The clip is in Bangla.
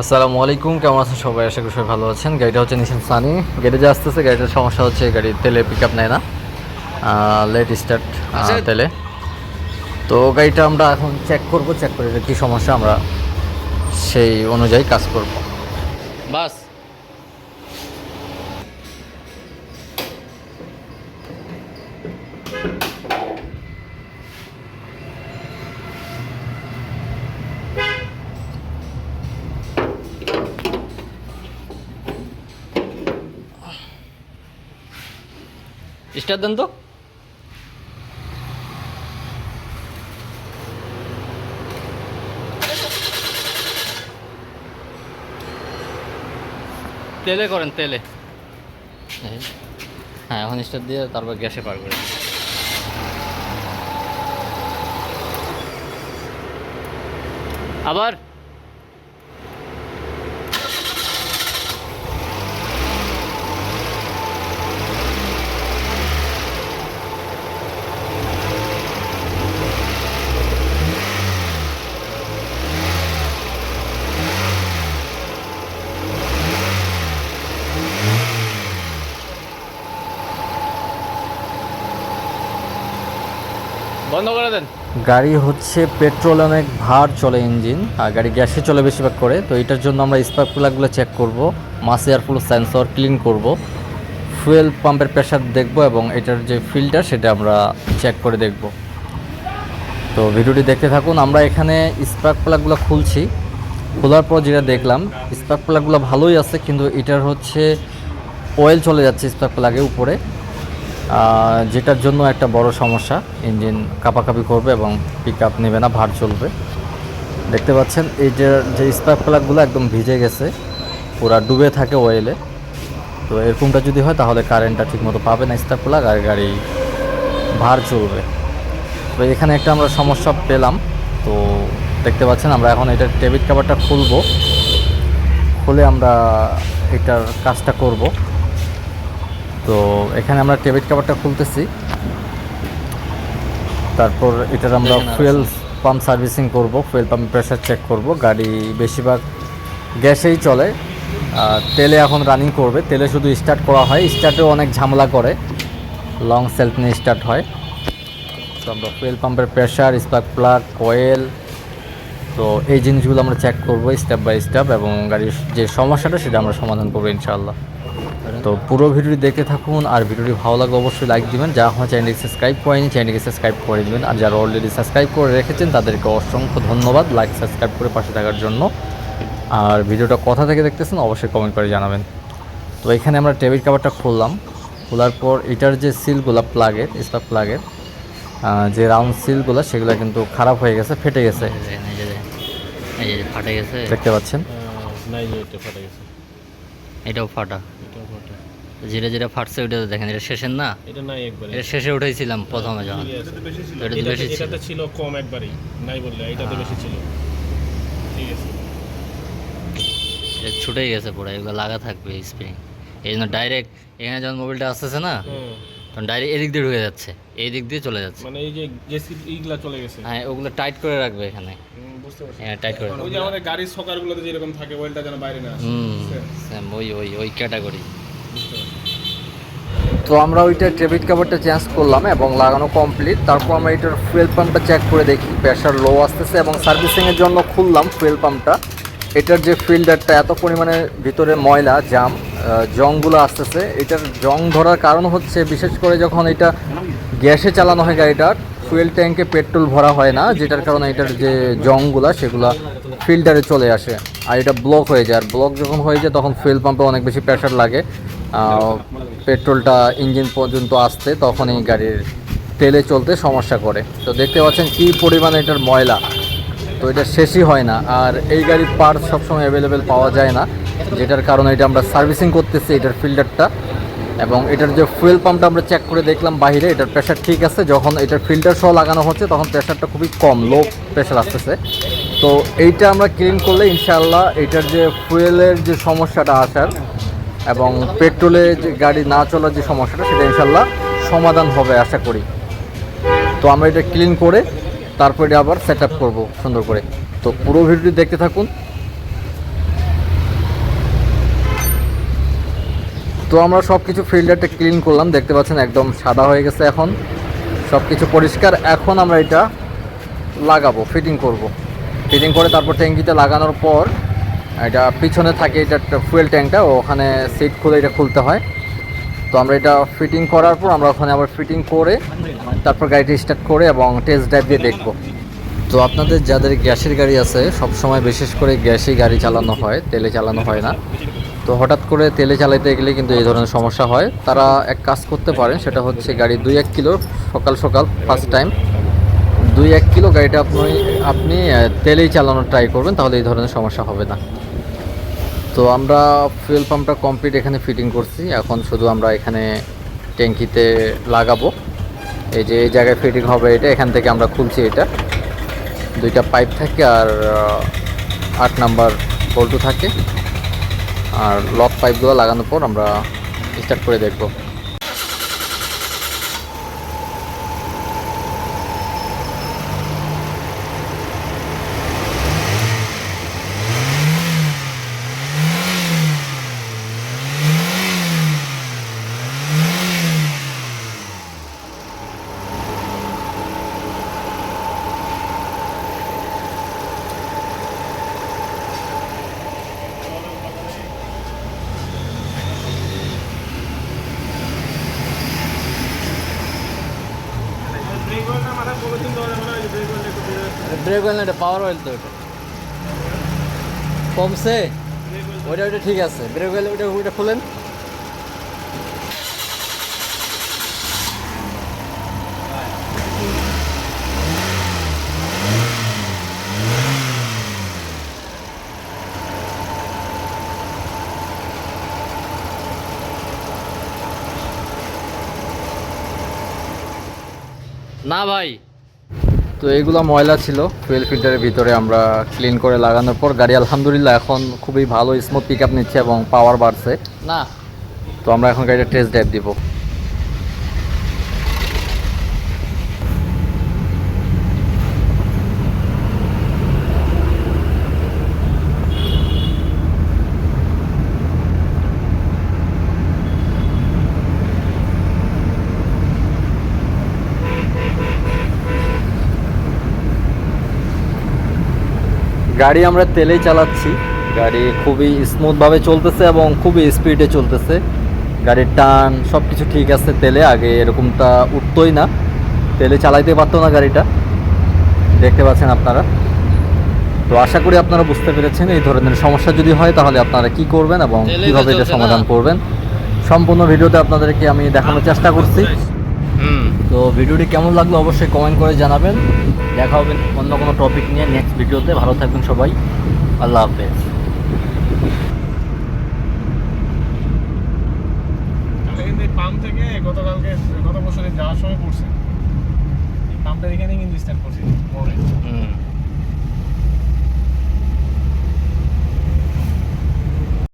আসসালামু আলাইকুম কেমন আছেন সবাই? আশা করি সবাই ভালো আছেন। গাড়িটা হচ্ছে নিশান সানি গাড়ি যে আসতেছে গাড়িটার সমস্যা হচ্ছে গাড়ি তেলে পিক আপ নেয় না। লেট স্টার্ট তেলে। তো গাড়িটা আমরা এখন চেক করব চেক করে কী সমস্যা আমরা সেই অনুযায়ী কাজ করব। বাস। স্টার্ট দেন তো। তেলে করেন, তেলে। হ্যাঁ এখন স্টার দিয়ে তারপর গ্যাসে পার করে আবার? বন্ধ করে দেন। গাড়ি হচ্ছে পেট্রোল অনেক ভার চলে ইঞ্জিন, আর গাড়ি গ্যাসে চলে বেশিরভাগ করে। তো এটার জন্য আমরা স্পার্ক প্লাগগুলো চেক করব মাস এয়ারফ্লো সেন্সর ক্লিন করব ফুয়েল পাম্পের প্রেশার দেখব, এবং এটার যে ফিল্টার সেটা আমরা চেক করে দেখব। তো ভিডিওটি দেখতে থাকুন, আমরা এখানে স্পার্ক প্লাগগুলো খুলছি। খোলার পর যেটা দেখলাম স্পার্ক প্লাগগুলো ভালোই আছে, কিন্তু এটার হচ্ছে অয়েল চলে যাচ্ছে স্পার্ক প্লাগে উপরে। যেটার জন্য একটা বড় সমস্যা ইঞ্জিন কাপাকাপি করবে এবং পিক আপ নেবে না, ভার চলবে। দেখতে পাচ্ছেন, এই যে যে স্পার্ক প্লাগগুলো একদম ভিজে গেছে, পুরা ডুবে থাকে ওয়েলে তো এরকমটা যদি হয়, তাহলে কারেন্টটা ঠিকমতো পাবে না স্পার্ক প্লাগ আর গাড়ি ভার চলবে। তো এখানে একটা আমরা সমস্যা পেলাম। তো দেখতে পাচ্ছেন, আমরা এখন এটার টেবিল কাভারটা খুলবো। খুলে আমরা এটার কাজটা করব। তো এখানে আমরা টেবিট কাভারটা খুলতেছি। তারপর এটার আমরা ফুয়েল পাম্প সার্ভিসিং করব ফুয়েল পাম্প প্রেশার চেক করব। গাড়ি বেশিরভাগ গ্যাসেই চলে আর তেলে এখন রানিং করবে। তেলে শুধু স্টার্ট করা হয় স্টার্টেও অনেক ঝামেলা করে। লং সেলফ নিয়ে স্টার্ট হয়। তো আমরা ফুয়েল পাম্পের প্রেশার স্পার্ক প্লাগ কয়েল তো এই জিনিসগুলো আমরা চেক করব স্টেপ বাই স্টেপ এবং গাড়ির যে সমস্যাটা সেটা আমরা সমাধান করব ইনশাআল্লাহ। তো পুরো ভিডিওটি দেখতে থাকুন আর ভিডিওটি ভালো লাগলে অবশ্যই লাইক দিবেন। যা আমার চ্যানেলটি সাবস্ক্রাইব করেনি চ্যানেলটিকে সাবস্ক্রাইব করে দিবেন। আর যারা অলরেডি সাবস্ক্রাইব করে রেখেছেন তাদেরকে অসংখ্য ধন্যবাদ লাইক সাবস্ক্রাইব করে পাশে থাকার জন্য। আর ভিডিওটা কথা থেকে দেখতেছেন অবশ্যই কমেন্ট করে জানাবেন। তো এখানে আমরা টেবিল কাভারটা খুললাম। খোলার পর এটার যে সিলগুলো প্লাগের স্পার্ক প্লাগের যে রাউন্ড সিলগুলো সেগুলো কিন্তু খারাপ হয়ে গেছে ফাটে গেছে। দেখতে পাচ্ছেন নাই যে এটা ফাটা গেছে এটাও ফাটা। এটাও ফাটা। যেটা যেটা ফাটছে ওইটা তো দেখেন এটা শেষের না? এটা নাই একবারে। এটা শেষে উঠেছিলাম প্রথমে যখন। এটা তো বেশি ছিল। ছিল। কম একবারই নাই বললে এটাতে বেশি ছিল। ঠিক আছে। এটা গেছে পুরো এগুলো লাগা থাকবে স্প্রিং এই জন্য ডাইরেক্ট এখানে যখন মোবাইলটা আসতেছে না তখন ডাইরেক্ট এদিক দিয়ে ঢুকে যাচ্ছে এই দিক দিয়ে চলে যাচ্ছে। মানে এই যে জেসি এইগুলা চলে গেছে। হ্যাঁ ওগুলো টাইট করে রাখবে এখানে। বুঝতে পারছি। হ্যাঁ টাইট করে ওই যে আমাদের গাড়ির সকারগুলোতে যেরকম থাকে ওয়েলটা যেন বাইরে না হুম ওই ওই ওই ক্যাটাগরি তো আমরা ওইটা টেবিল কাভারটা চেঞ্জ করলাম এবং লাগানো কমপ্লিট তারপর আমরা এটার ফুয়েল পাম্পটা চেক করে দেখি। প্রেশার লো আসতেছে এবং সার্ভিসিংয়ের জন্য খুললাম ফুয়েল পাম্পটা এটার যে ফিল্টারটা এত পরিমাণে ভিতরে ময়লা জাম জংগুলো আসতেছে। এটার জং ধরার কারণ হচ্ছে, বিশেষ করে যখন এটা গ্যাসে চালানো হয় গাড়িটার ফুয়েল ট্যাঙ্কে পেট্রোল ভরা হয় না, যেটার কারণে এটার যে জংগুলা, সেগুলা ফিল্টারে চলে আসে। আর এটা ব্লক হয়ে যায়। আর ব্লক যখন হয়ে যায়, তখন ফুয়েল পাম্পে অনেক বেশি প্রেশার লাগে। পেট্রোলটা ইঞ্জিন পর্যন্ত আসতে তখন এই গাড়ির তেলে চলতে সমস্যা করে। তো দেখতে পাচ্ছেন কী পরিমাণে এটার ময়লা। তো এটা শেষই হয় না। আর এই গাড়ির পার্টস সবসময় অ্যাভেলেবেল পাওয়া যায় না। যেটার কারণে এটা আমরা সার্ভিসিং করতেছি এটার ফিল্টারটা। এবং এটার যে ফুয়েল পাম্পটা আমরা চেক করে দেখলাম বাইরে এটার প্রেশার ঠিক আছে। যখন এটার ফিল্টার সহ লাগানো হচ্ছে, তখন প্রেশারটা খুবই কম লো প্রেশার আসতেছে। তো এইটা আমরা ক্লিন করলে ইনশাআল্লাহ এটার যে ফুয়েলের যে সমস্যাটা আসার এবং পেট্রোলে যে গাড়ি না চলার যে সমস্যাটা, সেটা ইনশাল্লাহ সমাধান হবে আশা করি। তো আমরা এটা ক্লিন করে তারপরে আবার সেট আপ করব সুন্দর করে। তো পুরো ভিডিওটি দেখতে থাকুন। তো আমরা সব কিছু ফিল্টারটা ক্লিন করলাম, দেখতে পাচ্ছেন একদম সাদা হয়ে গেছে এখন। সব কিছু পরিষ্কার, এখন আমরা এটা লাগাবো ফিটিং করব। ফিটিং করে তারপর ট্যাঙ্কিতে লাগানোর পর, এটা পিছনে থাকে এটা ফুয়েল ট্যাঙ্কটা ওখানে সিট খুলে এটা খুলতে হয়। তো আমরা এটা ফিটিং করার পর আমরা ওখানে আবার ফিটিং করে, তারপর গাড়িটা স্টার্ট করে এবং টেস্ট ড্রাইভ দিয়ে দেখব। তো আপনাদের যাদের গ্যাসের গাড়ি আছে সব সময় বিশেষ করে গ্যাসে গাড়ি চালানো হয়, তেলে চালানো হয় না। তো হঠাৎ করে তেলে চালাতে গেলে কিন্তু এই ধরনের সমস্যা হয়। তারা এক কাজ করতে পারেন সেটা হচ্ছে গাড়ি দুই এক কিলো, সকাল সকাল ফার্স্ট টাইম দুই এক কিলো গাড়িটা আপনি আপনি তেলেই চালানোর ট্রাই করবেন, তাহলে এই ধরনের সমস্যা হবে না। তো আমরা ফুয়েল পাম্পটা কমপ্লিট এখানে ফিটিং করছি। এখন শুধু আমরা এখানে ট্যাঙ্কিতে লাগাবো। এই যে এই জায়গায় ফিটিং হবে এটা, এখান থেকে আমরা খুলছি এটা। দুইটা পাইপ থাকে আর আট নাম্বার বল্টু থাকে। আর লক পাইপগুলো লাগানোর পর আমরা স্টার্ট করে দেখব ব্রেক ওয়েলটা মাথায় পলিথিন দেওয়া যাবে না ওই যে ব্রেক ওয়েলটা একটু বের হচ্ছে। ব্রেক অয়েল এটা পাওয়ার অয়েল তো এটা। কমছে? ওইটা ওইটা ঠিক আছে। ব্রেক অয়েল ওইটা ওইটা খুলেন। না ভাই তো এগুলো ময়লা ছিল ফুয়েল ফিল্টারের ভিতরে আমরা ক্লিন করে লাগানোর পর গাড়ি আলহামদুলিল্লাহ এখন খুবই ভালো স্মুথ পিক আপ নিচ্ছে এবং পাওয়ার বাড়ছে। না। তো আমরা এখন গাড়িটা টেস্ট ড্রাইভ দিব। গাড়ি আমরা তেলেই চালাচ্ছি। গাড়ি খুবই স্মুথভাবে চলতেছে এবং খুবই স্পিডে চলতেছে। গাড়ির টান সব কিছু ঠিক আছে তেলে আগে এরকমটা উঠতোই না। তেলে চালাইতে পারতো না গাড়িটা। দেখতে পাচ্ছেন আপনারা। তো আশা করি আপনারা বুঝতে পেরেছেন এই ধরনের সমস্যা যদি হয় তাহলে আপনারা কি করবেন এবং কীভাবে এটা সমাধান করবেন। সম্পূর্ণ ভিডিওতে আপনাদেরকে আমি দেখানোর চেষ্টা করছি। তো ভিডিওটি কেমন লাগল অবশ্যই কমেন্ট করে জানাবেন। দেখা হবে অন্য কোনো টপিক নিয়ে নেক্সট ভিডিওতে। ভালো থাকবেন সবাই। আল্লাহ হাফেজ। পাম্প থেকে গতকালকে গত বছরে যাওয়ার সময় পড়ছে। পাম্পটা এখানে কিন্তু স্টার্ট করছি মোড়ে।